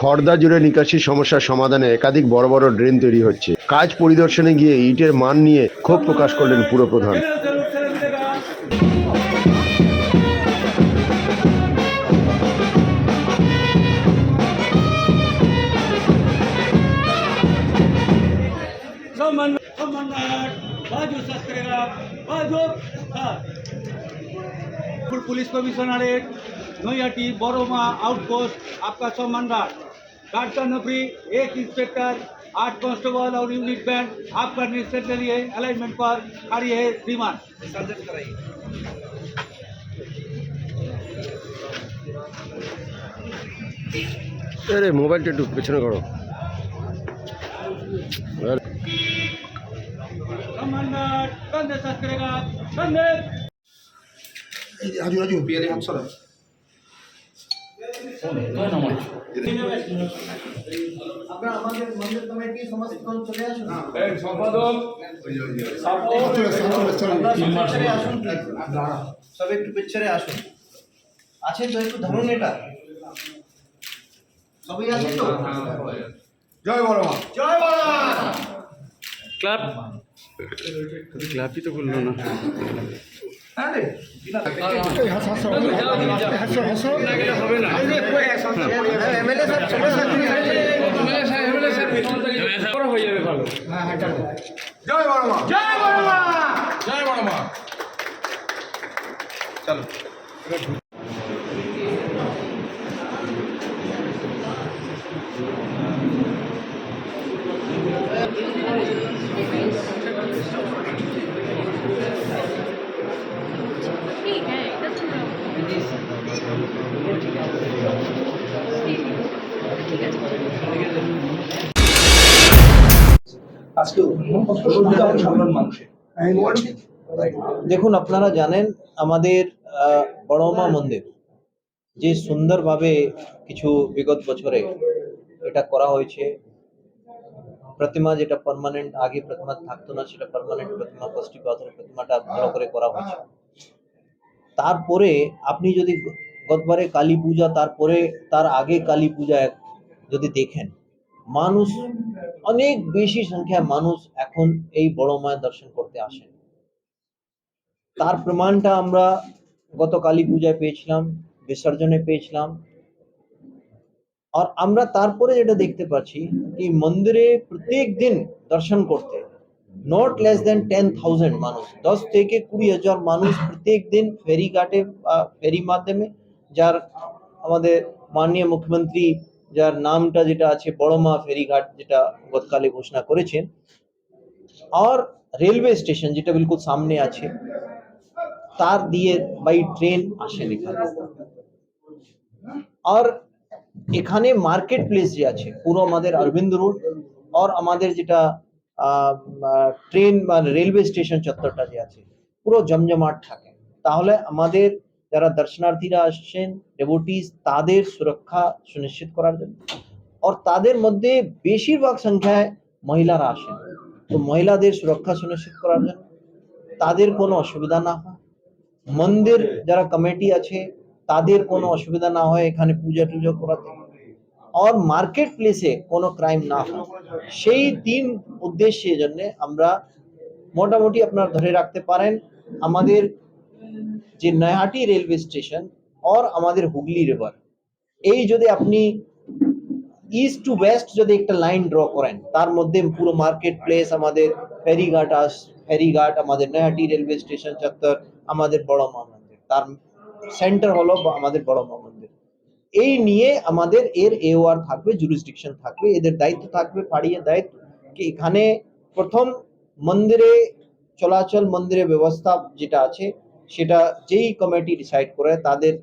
খড়দা জুড়ে নিকাশি সমস্যার সমাধানে একাধিক বড় বড় ড্রেন তৈরি হচ্ছে। কাজ পরিদর্শনে গিয়ে ইটের মান নিয়ে ক্ষোভ প্রকাশ করলেন পুরপ্রধান পুলিশ কমিশনারেট नोयाटी बोरोमा आउटपोस्ट आपका सौ मंडार नफरी एक इंस्पेक्टर आठ कॉन्स्टेबल और यूनिट बैंड आपका निरीक्षण के लिए अलाइनमेंट पर खड़ी है श्रीमान। अरे मोबाइल टेटू पिछड़े करो। कमांडर कंधे साथ करेगा कंधे राजू राजू पीएलए हम सर সব একটু পিকচারে আসুন। আছেন তো একটু ধরুন এটা সবাই আছে তো জয় বড় মা জয় বাবা ক্লাবই তো করল না। জয় বড় মা জয় বড় মা জয় বড় মা চলো আজকে সাধারণ মানুষের। দেখুন আপনারা জানেন আমাদের বড়মা মন্দির যে সুন্দরভাবে কিছু বিগত বছরে এটা করা হয়েছে। প্রতিমা যেটা পার্মানেন্ট আগে প্রতিমা থাকতো না সেটা পার্মানেন্ট প্রতিমা কষ্টি পাথরের প্রতিমাটা ভালো করে করা হয়েছে। তারপরে আপনি যদি গতবারে কালী পূজা তারপরে তার আগে কালী পূজা এক- যদি দেখেন মানুষ অনেক বেশি সংখ্যায় মানুষ এখন এই বড় মায়ের দর্শন করতে আসেন। তার প্রমাণটা আমরা গত কালী পূজায় পেয়েছিলাম, বিসর্জনে পেয়েছিলাম। আর আমরা তারপরে যেটা দেখতে পাচ্ছি কি মন্দিরে প্রত্যেক দিন দর্শন করতে not less than ten thousand মানুষ, দশ থেকে কুড়ি হাজার মানুষ প্রত্যেক দিন ফেরি ঘাটে বা ফেরি মাধ্যমে, যার আমাদের মাননীয় মুখ্যমন্ত্রী যার নামটা যেটা আছে বড়মা ফেরিঘাট, যেটা গতকালে ঘোষণা করেছেন, আর রেলওয়ে স্টেশন যেটা বিলকুল সামনে আছে, তার দিয়ে বাই ট্রেন আসেন এখানে। আর এখানে মার্কেট প্লেস যে আছে, পুরো আমাদের অরবিন্দ রোড আর আমাদের যেটা ট্রেন বা রেলওয়ে স্টেশন চত্বরটা যে আছে, পুরো জমজমাট থাকে। তাহলে আমাদের যারা দর্শনার্থীরা আসছেন ডেভোটিস তাদের সুরক্ষা সুনিশ্চিত করার জন্য। আর তাদের মধ্যে বেশিরভাগ সংখ্যায় মহিলারা আসেন। তো মহিলাদের সুরক্ষা সুনিশ্চিত করার জন্য তাদের কোনো অসুবিধা না হয়। মন্দির যারা কমিটি আছে, তাদের কোনো অসুবিধা না হয় এখানে পূজা টুজা করাতে। আর মার্কেট প্লেসে কোনো ক্রাইম না হয়। সেই তিন উদ্দেশ্যের জন্য আমরা মোটামুটি আপনার ধরে রাখতে পারেন, আমাদের যে নয়াহাটি রেলওয়ে স্টেশন আর আমাদের হুগলি রিভার এই যদি আপনি ইস্ট টু ওয়েস্ট যদি একটা লাইন ড্র করেন, তার মধ্যে পুরো মার্কেট প্লেস আমাদের ফেরিঘাট আস, ফেরিঘাট, আমাদের নয়াহাটি রেলওয়ে স্টেশন চত্বর, আমাদের বড় মা মন্দির। তার সেন্টার হলো আমাদের বড় মা মন্দির। এই নিয়ে আমাদের এর এওআর থাকবে জুরিসডিকশন থাকবে, এদের দায়িত্ব থাকবে, পাড়িয়ে দায়িত্ব। কি এখানে প্রথম মন্দিরে চলাচল মন্দিরের ব্যবস্থা যেটা আছে সেটা যেই কমিটি ডিসাইড করে, তাদের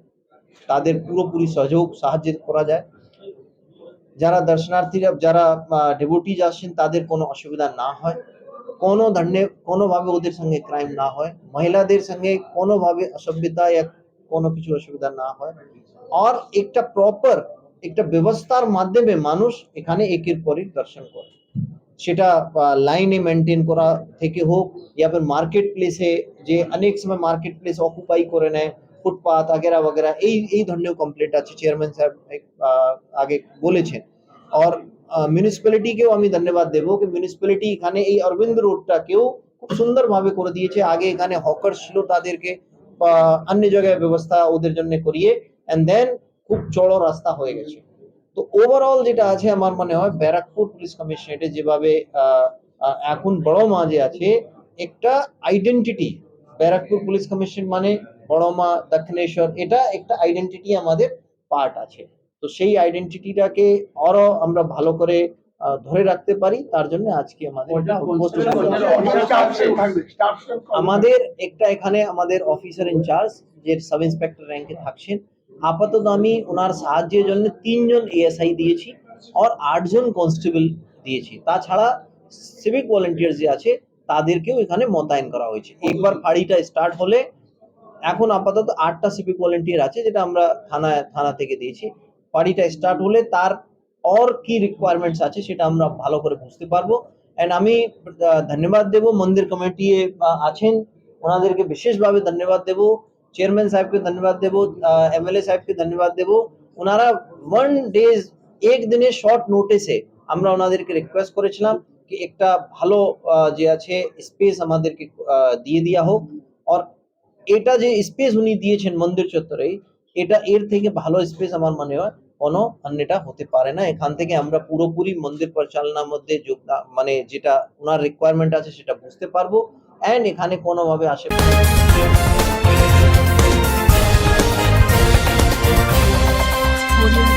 তাদের পুরোপুরি সহযোগ, সাহায্য করা যায়। যারা দর্শনার্থীরা, যারা ডেভোটিজ আসছেন তাদের কোনো অসুবিধা না হয়। কোনো ধরনের, কোনোভাবে ওদের সঙ্গে ক্রাইম না হয়। মহিলাদের সঙ্গে কোনোভাবে অসভ্যতা या কোনো কিছু অসুবিধা না হয়। আর একটা প্রপার একটা ব্যবস্থার মাধ্যমে মানুষ এখানে একের পরই দর্শন করে। সেটা লাইনে মেনটেন করা থেকে হোক ইয়া ফির মার্কেট প্লেসে যে অনেক সময় মার্কেট প্লেস অকুপাই করে নেয় ফুটপাথ আগেরা বগেরা, এই এই ধরনের কমপ্লেট আছে চেয়ারম্যান সাহেব আগে বলেছেন। আর মিউনিসিপ্যালিটিকেও আমি ধন্যবাদ দেবো কি মিউনিসিপ্যালিটি এখানে এই অরবিন্দ রোডটাকেও খুব সুন্দরভাবে করে দিয়েছে। আগে এখানে হকার ছিল তাদেরকে অন্য জায়গায় ব্যবস্থা ওদের জন্য করিয়ে অ্যান্ড দেন খুব চড়ো রাস্তা হয়ে গেছে। তো ওভারঅল যেটা আছে আমার মনে হয়, ব্যারাকপুর পুলিশ কমিশনারেটে যেভাবে এখন বড় মাঝে আছে, একটা আইডেন্টিটি ব্যারাকপুর পুলিশ কমিশন মানে বড় মা দক্ষিণেশ্বর এটা একটা আইডেন্টিটি আমাদের পার্ট আছে। তো সেই আইডেন্টিটিটাকে আরও আমরা ভালো করে ধরে রাখতে পারি তার জন্য আজকে আমাদের। আমাদের একটা এখানে আমাদের অফিসার ইনচার্জ যে সাব ইন্সপেক্টর র্যাঙ্কে থাকছেন আপাতত আমি ওনার সাহায্যের জন্য তিনজন এএসআই দিয়েছি আর আটজন কনস্টেবল দিয়েছি। তাছাড়া সিভিক ভলেন্টিয়ার যে আছে তাদেরকেও এখানে মোতায়েন করা হয়েছে। একবার ফাঁড়িটা স্টার্ট হলে এখন আপাতত আটটা সিভিক ভলেন্টিয়ার আছে যেটা আমরা থানা থানা থেকে দিয়েছি। ফাঁড়িটা স্টার্ট হলে তার অর কি রিকোয়ারমেন্টস আছে সেটা আমরা ভালো করে বুঝতে পারব। এন্ড আমি ধন্যবাদ দেব মন্দির কমিটি আছেন। ওনাদেরকে বিশেষভাবে ধন্যবাদ দেব। চেয়ারম্যান সাহেবকে ধন্যবাদ দেব এমএলএ সাহেবকে ধন্যবাদ দেব। ওনারা ওয়ান ডেজ এক দিনের শর্ট নোটিসে আমরা ওনাদেরকে রিকোয়েস্ট করেছিলাম। একটা ভালো যে আছে স্পেস আমাদেরকে দিয়ে দেওয়া হোক। আর এটা যে স্পেস উনি দিয়েছেন মন্দির চত্বরে এটা এর থেকে ভালো স্পেস আমার মনে হয় কোনো অন্যটা হতে পারে না। এখান থেকে আমরা পুরোপুরি মন্দির পরিচালনার মধ্যে মানে যেটা ওনার রিকোয়ারমেন্ট আছে সেটা বুঝতে পারব। অ্যান্ড এখানে কোনোভাবে আসে Audio